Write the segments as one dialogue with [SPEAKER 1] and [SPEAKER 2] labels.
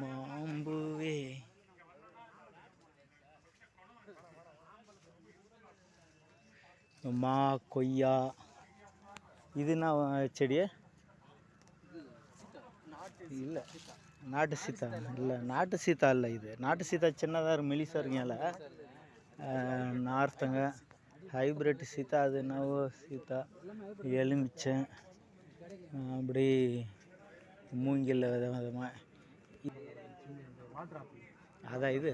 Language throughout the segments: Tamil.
[SPEAKER 1] மாம்புவே. மா கொய்யா. இது என்ன செடியே? இல்லை நாட்டு சீத்தா. இல்லை நாட்டு சீத்தா இல்லை இது. நாட்டு சீத்தா சின்னதாக இருக்கும் மெலிசாக இருக்குங்கல நார்த்தங்க. ஹைப்ரிட் சீத்தா அது என்னவோ சீத்தா. எலுமிச்சை. அப்படி மூங்கில் வித விதமாக அதான் இது.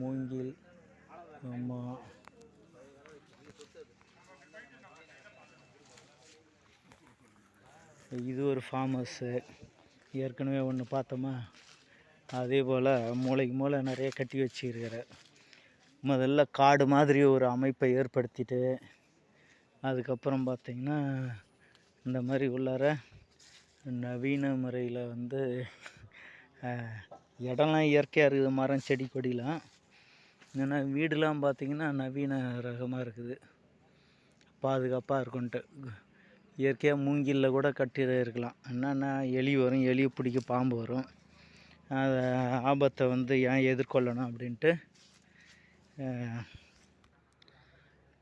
[SPEAKER 1] மூங்கில் ஆமாம் இது ஒரு ஃபார்ம் ஹவுஸு ஏற்கனவே ஒன்று பார்த்தோமா? அதே போல் மூளைக்கு மூளை நிறைய கட்டி வச்சுருக்கிற. முதல்ல காடு மாதிரி ஒரு அமைப்பை ஏற்படுத்திட்டு அதுக்கப்புறம் பார்த்திங்கன்னா இந்த மாதிரி உள்ளார நவீன முறையில் வந்து இடம்லாம் இயற்கையாக இருக்குது மரம் செடி கொடிலாம். ஏன்னா வீடுலாம் பார்த்திங்கன்னா நவீன ரகமாக இருக்குது. பாதுகாப்பாக இருக்குன்ட்டு. இயற்கையாக மூங்கிலில் கூட கட்டிட இருக்கலாம். என்னென்னா எலி வரும் எலியை பிடிக்க பாம்பு வரும். அதை ஆபத்தை வந்து ஏன் எதிர்கொள்ளணும் அப்படின்ட்டு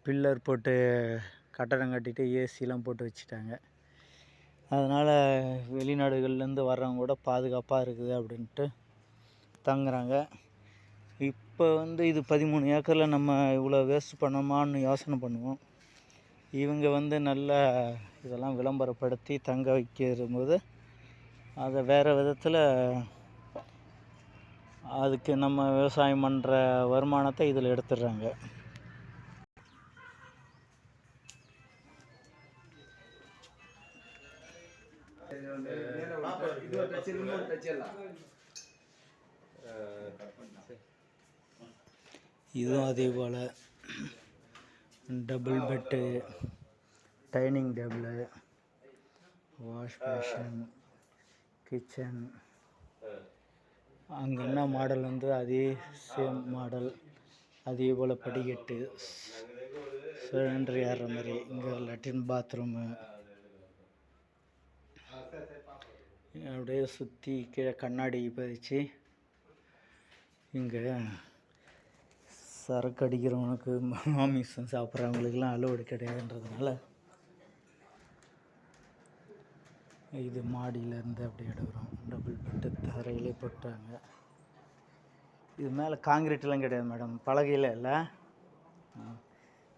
[SPEAKER 1] பில்லர் போட்டு கட்டடம் கட்டிட்டு ஏசிலாம் போட்டு வச்சுட்டாங்க. அதனால் வெளிநாடுகள்லேருந்து வர்றவங்க கூட பாதுகாப்பாக இருக்குது அப்படின்ட்டு தங்குறாங்க. இப்போ வந்து இது பதிமூணு ஏக்கரில் நம்ம இவ்வளோ வேஸ்ட் பண்ணோமான்னு யோசனை பண்ணுவோம். இவங்க வந்து நல்ல இதெல்லாம் விளம்பரப்படுத்தி தங்க வைக்கிற போது அதை வேறு விதத்தில் அதுக்கு நம்ம விவசாயம் பண்ணுற வருமானத்தை இதில் எடுத்துடுறாங்க. இதுவும் அதே போல். Double bed dining table wash basin kitchen அங்கே என்ன மாடல் வந்து அதே சேம் மாடல் அதே போல் படிக்கட்டு சிலிண்டர் ஏறுற மாதிரி. இங்கே லெட்டின் பாத்ரூமு அப்படியே சுற்றி கீழே கண்ணாடி பதிச்சு இங்கே சரக்கு அடிக்கிறவனுக்கு மாமிசம் சாப்பிட்றவங்களுக்குலாம் அலோடு கிடையாதுன்றதுனால இது மாடியிலேருந்து அப்படி எடுக்கிறோம். டபுள் பெட்டு தரையிலே போட்டாங்க. இது மேலே காங்கிரீட்லாம் கிடையாது மேடம் பலகையில் இல்லை.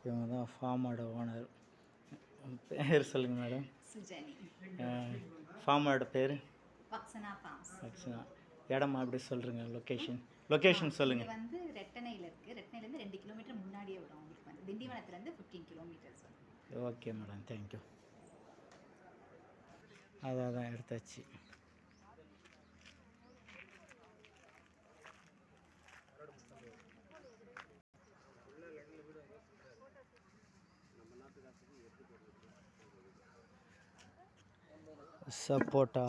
[SPEAKER 1] இவங்க தான் ஃபார்மோட ஓனர் பேர் சொல்லுங்கள் மேடம் ஃபார்மோட பேர்?
[SPEAKER 2] வக்சனா
[SPEAKER 1] இடமா அப்படி சொல்கிறேங்க லொக்கேஷன் லொக்கேஷன் சொல்லுங்கள்
[SPEAKER 2] வந்து ரெட்டனையில் இருக்குது ரெட்டனைலேருந்து ரெண்டு கிலோமீட்டர் முன்னாடியே வரும் உங்களுக்கு வந்து. திண்டிவனத்துலேருந்து fifteen kilometres
[SPEAKER 1] okay madam thank you அதான் எடுத்தாச்சு. சப்போட்டா.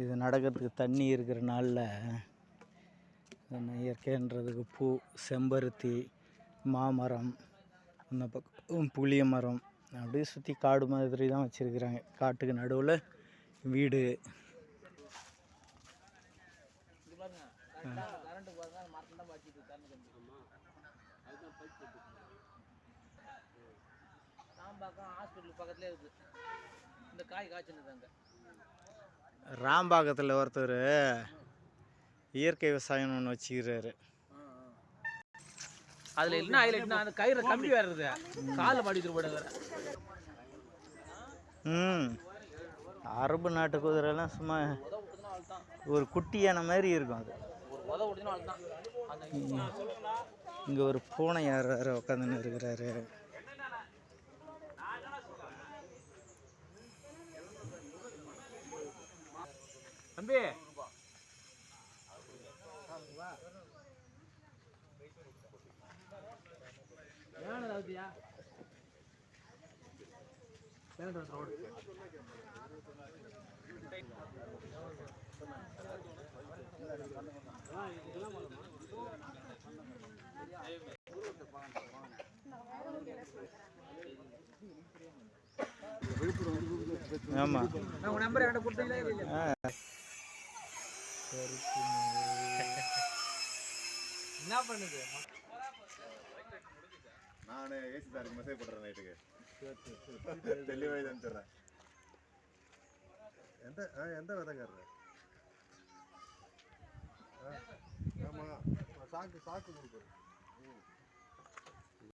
[SPEAKER 1] இது நடக்கிறதுக்கு தண்ணி இருக்கிற நாளில் இயற்கைன்றதுக்கு பூ செம்பருத்தி மாமரம் அந்த பக்கம் புளிய மரம். அப்படியே சுற்றி காடு மாதிரி தான் வச்சுருக்குறாங்க. காட்டுக்கு நடுவில் வீடு.
[SPEAKER 3] பக்கத்துலேயே இருக்குது இந்த காய் காய்ச்சினது அங்கே.
[SPEAKER 1] ராம்பாக்கத்தில் ஒருத்தர் இயற்கை விவசாயம்னு ஒன்று வச்சுக்கிறாரு.
[SPEAKER 3] அதில் என்ன ஹைலைட்னா அந்த கயிறு கம்பி வேறு இருக்குது. காலில் மாட்டிட்டு போயிடுங்க
[SPEAKER 1] ம். அரபு நாட்டு குதிரைலாம் சும்மா ஒரு குட்டி யானை மாதிரி இருக்கும் அது. இங்கே ஒரு பூனை யார் உட்காந்துன்னு இருக்கிறாரு.
[SPEAKER 3] தம்பி. ஏன் அவுத்தியா ரோடு
[SPEAKER 1] ஆமாம்
[SPEAKER 3] நான் உன் நம்பர் என்கிட்ட கொடுத்தீங்களா இல்லையா என்ன பண்ணுது?
[SPEAKER 4] நான் ஏசி சாருக்கு மெசேஜ் பண்ணுறேன் நைட்டுக்கு தெளிவாக இது அனுப்பிச்சிடுறேன் எந்த ஆ எந்த விதக்காரரு? ஆமாம் சாக்கு சாக்கு கொடுக்குறேன் ம்.